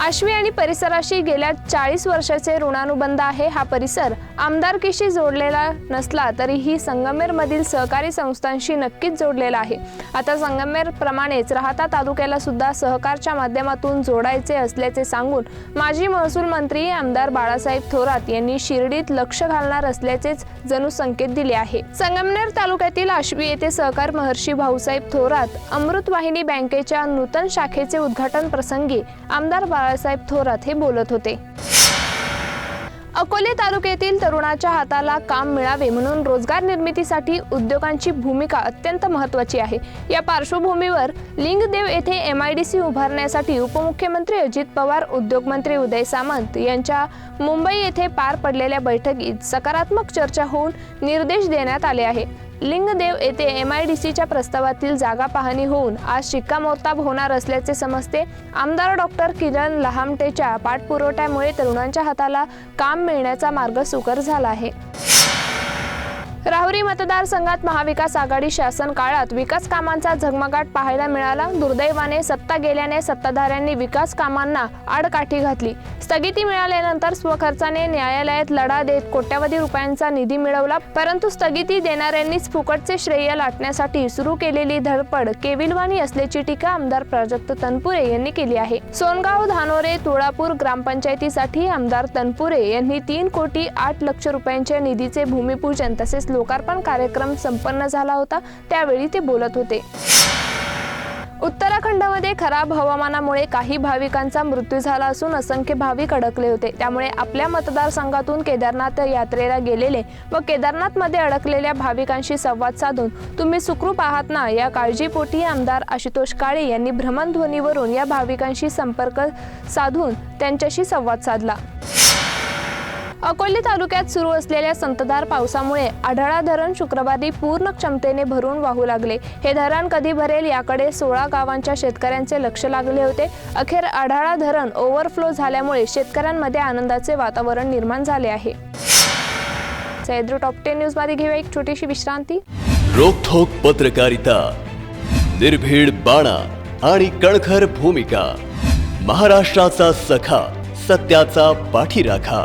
आश्वी आणि परिसराशी गेल्या चाळीस वर्षाचे ऋणानुबंध आहे. हा परिसर आमदारकीशी जोडलेला नसला तरीही संगमेरमधील सहकारी संस्थांशी नक्कीच जोडलेला आहे. आता संगमेरप्रमाणेच राहता तालुक्याला सुद्धा सहकारच्या माध्यमातून जोडायचे असल्याचे सांगून माजी महसूल मंत्री आमदार बाळासाहेब थोरात यांनी शिर्डीत लक्ष घालणार असल्याचेच जणू संकेत दिले आहे. संगमनेर तालुक्यातील आश्वी येथे सहकार महर्षी भाऊसाहेब थोरात अमृतवाहिनी बँकेच्या नूतन शाखेचे उद्घाटन प्रसंगी आमदार बाळा बाळासाहेब थोरात हे बोलत होते. अकोले तालुक्यातील तरुणाच्या हाताला काम मिळावे म्हणून रोजगार निर्मितीसाठी उद्योगांची भूमिका अत्यंत महत्त्वाची आहे. या पार्श्वभूमीवर लिंगदेव येथे एम आय डी सी उभारण्यासाठी उपमुख्यमंत्री अजित पवार उद्योगमंत्री उदय सामंत यांच्या मुंबई येथे पार पडलेल्या बैठकीत सकारात्मक चर्चा होऊन निर्देश देण्यात आले आहे. लिंगदेव येथे एम आय डी सीच्या प्रस्तावातील जागा पाहणी होऊन आज शिक्कामोर्ताब होणार असल्याचे समजते. आमदार डॉक्टर किरण लहामटेच्या पाठपुरवठ्यामुळे तरुणांच्या हाताला काम मिळण्याचा मार्ग सुकर झाला आहे. राहुरी मतदारसंघात महाविकास आघाडी शासन काळात विकास कामांचा झगमगाट पाहायला मिळाला. दुर्दैवाने सत्ता गेल्याने सत्ताधाऱ्यांनी विकास कामांना आडकाठी घातली. स्थगिती मिळाल्यानंतर स्वखर्चाने न्यायालयात लढा देत कोट्यवधी रुपयांचा निधी मिळवला. परंतु स्थगिती देणाऱ्यांनीच फुकटचे श्रेय लाटण्यासाठी सुरू केलेली धडपड केविलवाणी असल्याची टीका आमदार प्राजक्त तनपुरे यांनी केली आहे. सोनगाव धानोरे तुळापूर ग्रामपंचायतीसाठी आमदार तनपुरे यांनी तीन कोटी आठ लक्ष रुपयांच्या निधीचे भूमिपूजन तसेच लोकार्पण कार्यक्रम संपन्न झाला होता त्यावेळी ते बोलत होते. उत्तराखंडमध्ये खराब हवामानामुळे काही भाविकांचा मृत्यू झाला असून असंख्य भाविक अडकले होते. त्यामुळे आपल्या मतदारसंघातून केदारनाथ यात्रेला गेलेले व केदारनाथमध्ये अडकलेल्या भाविकांशी संवाद साधून तुम्ही सुखरूप आहात ना या काळजीपोटी आमदार आशुतोष काळे यांनी भ्रमणध्वनीवरून या भाविकांशी संपर्क साधून त्यांच्याशी संवाद साधला. अकोले तालुक्यात सुरू असलेल्या संतधार पावसामुळे आढळा धरण शुक्रवारी पूर्ण क्षमतेने भरून वाहू लागले. हे धरण कधी भरेल याकडे सोळा गावांच्या शेतकऱ्यांचे लक्ष लागले होते. अखेर आढळा धरण ओव्हरफ्लो झाल्यामुळे शेतकऱ्यांमध्ये आनंदाचे वातावरण निर्माण झाले आहे. सह्याद्री टॉप टेन न्यूजमध्ये घेऊया एक छोटीशी विश्रांती. रोखोक पत्रकारिता निर्भीड बाणा आणि कणखर भूमिका महाराष्ट्राचा सखा सत्याचा पाठीराखा.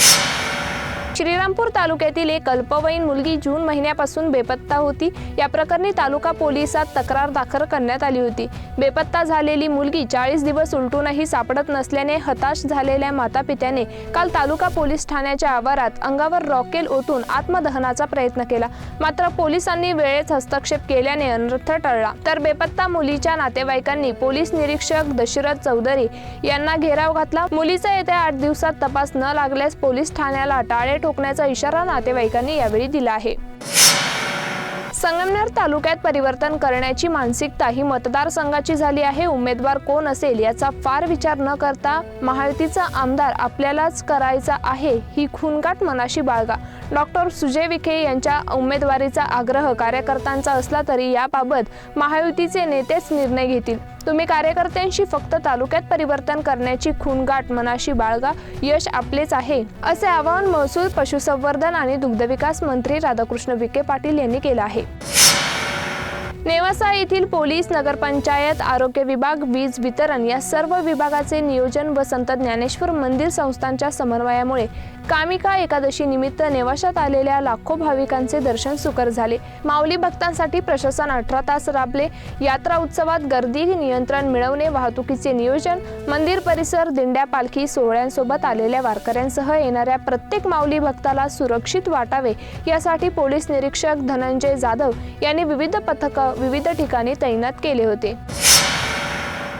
श्रीरामपूर तालुक्यातील एक अल्पवयीन मुलगी जून महिन्यापासून बेपत्ता होती. या प्रकरणी तालुका पोलिसात तक्रार दाखल करण्यात आली होती. बेपत्ता झालेली मुलगी चाळीस दिवस उलटूनही सापडत नसल्याने हताश झालेल्या मातापित्याने काल तालुका पोलीस ठाण्याच्या आवारात अंगावर रॉकेल ओतून आत्मदहनाचा प्रयत्न केला. मात्र पोलिसांनी वेळेत हस्तक्षेप केल्याने अनर्थ टळला. तर बेपत्ता मुलीच्या नातेवाईकांनी पोलीस निरीक्षक दशरथ चौधरी यांना घेराव घातला. मुलीचा येत्या आठ दिवसात तपास न लागल्यास पोलीस ठाण्याला टाळे ठोकण्याचा इशारा नातेवाईकांनी यावेळी दिला आहे. संगमनेर तालुक्यात परिवर्तन करण्याची मानसिकता ही मतदारसंघाची झाली आहे. उमेदवार कोण असेल याचा फार विचार न करता महायुतीचा आमदार आपल्यालाच करायचा आहे ही खूनगाट मनाशी बाळगा. डॉक्टर सुजय विखे यांच्या उमेदवारीचा आग्रह कार्यकर्त्यांचा असला तरी याबाबत महायुतीचे नेतेच निर्णय घेतील. तुम्ही कार्यकर्त्यांशी फक्त तालुक्यात परिवर्तन करण्याची खुनगाट मनाशी बाळगा. यश आपलेच आहे असे आवाहन महसूल पशुसंवर्धन आणि दुग्धविकास मंत्री राधाकृष्ण विखे पाटील यांनी केलं आहे. नेवासा येथील पोलीस नगरपंचायत आरोग्य विभाग वीज वितरण या सर्व विभागाचे नियोजन व संत ज्ञानेश्वर मंदिर संस्थांच्या समन्वयामुळे कामिका एकादशी निमित्त नेवाशात आलेल्या लाखो भाविकांचे दर्शन सुकर झाले. माऊली भक्तांसाठी प्रशासन अठरा तास राबले. यात्रा उत्सवात गर्दी नियंत्रण मिळवणे वाहतुकीचे नियोजन मंदिर परिसर दिंड्या पालखी सोहळ्यांसोबत आलेल्या वारकऱ्यांसह येणाऱ्या प्रत्येक माऊली भक्ताला सुरक्षित वाटावे. यासाठी पोलीस निरीक्षक धनंजय जाधव यांनी विविध पथकं विविध ठिकाणी तैनात केले होते.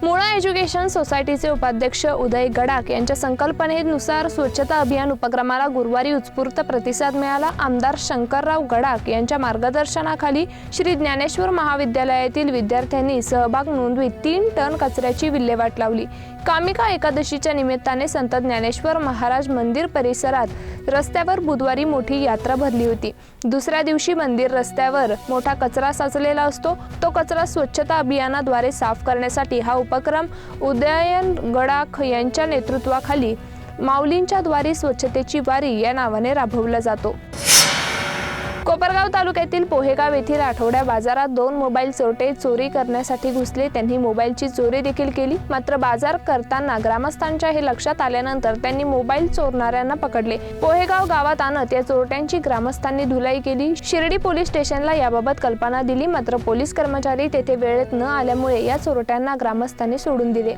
मुळा एज्युकेशन सोसायटीचे उपाध्यक्ष उदय गडाक यांच्या संकल्पनेनुसार स्वच्छता अभियान उपक्रमाला गुरुवारी उत्स्फूर्त प्रतिसाद मिळाला. आमदार शंकरराव गडाक यांच्या मार्गदर्शनाखाली श्री ज्ञानेश्वर महाविद्यालयातील विद्यार्थ्यांनी सहभाग नोंदवीत तीन टन कचऱ्याची विल्हेवाट लावली. कामिका एकादशीच्या निमित्ताने संत ज्ञानेश्वर महाराज मंदिर परिसरात रस्त्यावर बुधवारी मोठी यात्रा भरली होती. दुसऱ्या दिवशी मंदिर रस्त्यावर मोठा कचरा साचलेला असतो. तो कचरा स्वच्छता अभियानाद्वारे साफ करण्यासाठी हा उपक्रम उदयन गडाख यांच्या नेतृत्वाखाली माऊलींच्या द्वारे स्वच्छतेची वारी या नावाने राबवला जातो. कोपरगाव तालुक्यातील पोहेगाव येथील आठवड्या बाजारात दोन मोबाईल चोरटे चोरी करण्यासाठी घुसले. त्यांनी मोबाईलची चोरी देखील केली. मात्र बाजार करताना ग्रामस्थांच्या हे लक्षात आल्यानंतर त्यांनी मोबाईल चोरणाऱ्यांना पकडले. पोहेगाव गावात आणत या चोरट्यांची ग्रामस्थांनी धुलाई केली. शिर्डी पोलीस स्टेशनला याबाबत कल्पना दिली. मात्र पोलीस कर्मचारी तेथे वेळेत न आल्यामुळे या चोरट्यांना ग्रामस्थांनी सोडून दिले.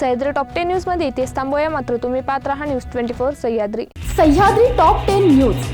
सह्याद्री टॉप टेन न्यूजमध्ये इथेच थांबूया मात्र तुम्ही पाहत राहा news twenty four Sahyadri. Sahyadri top ten news.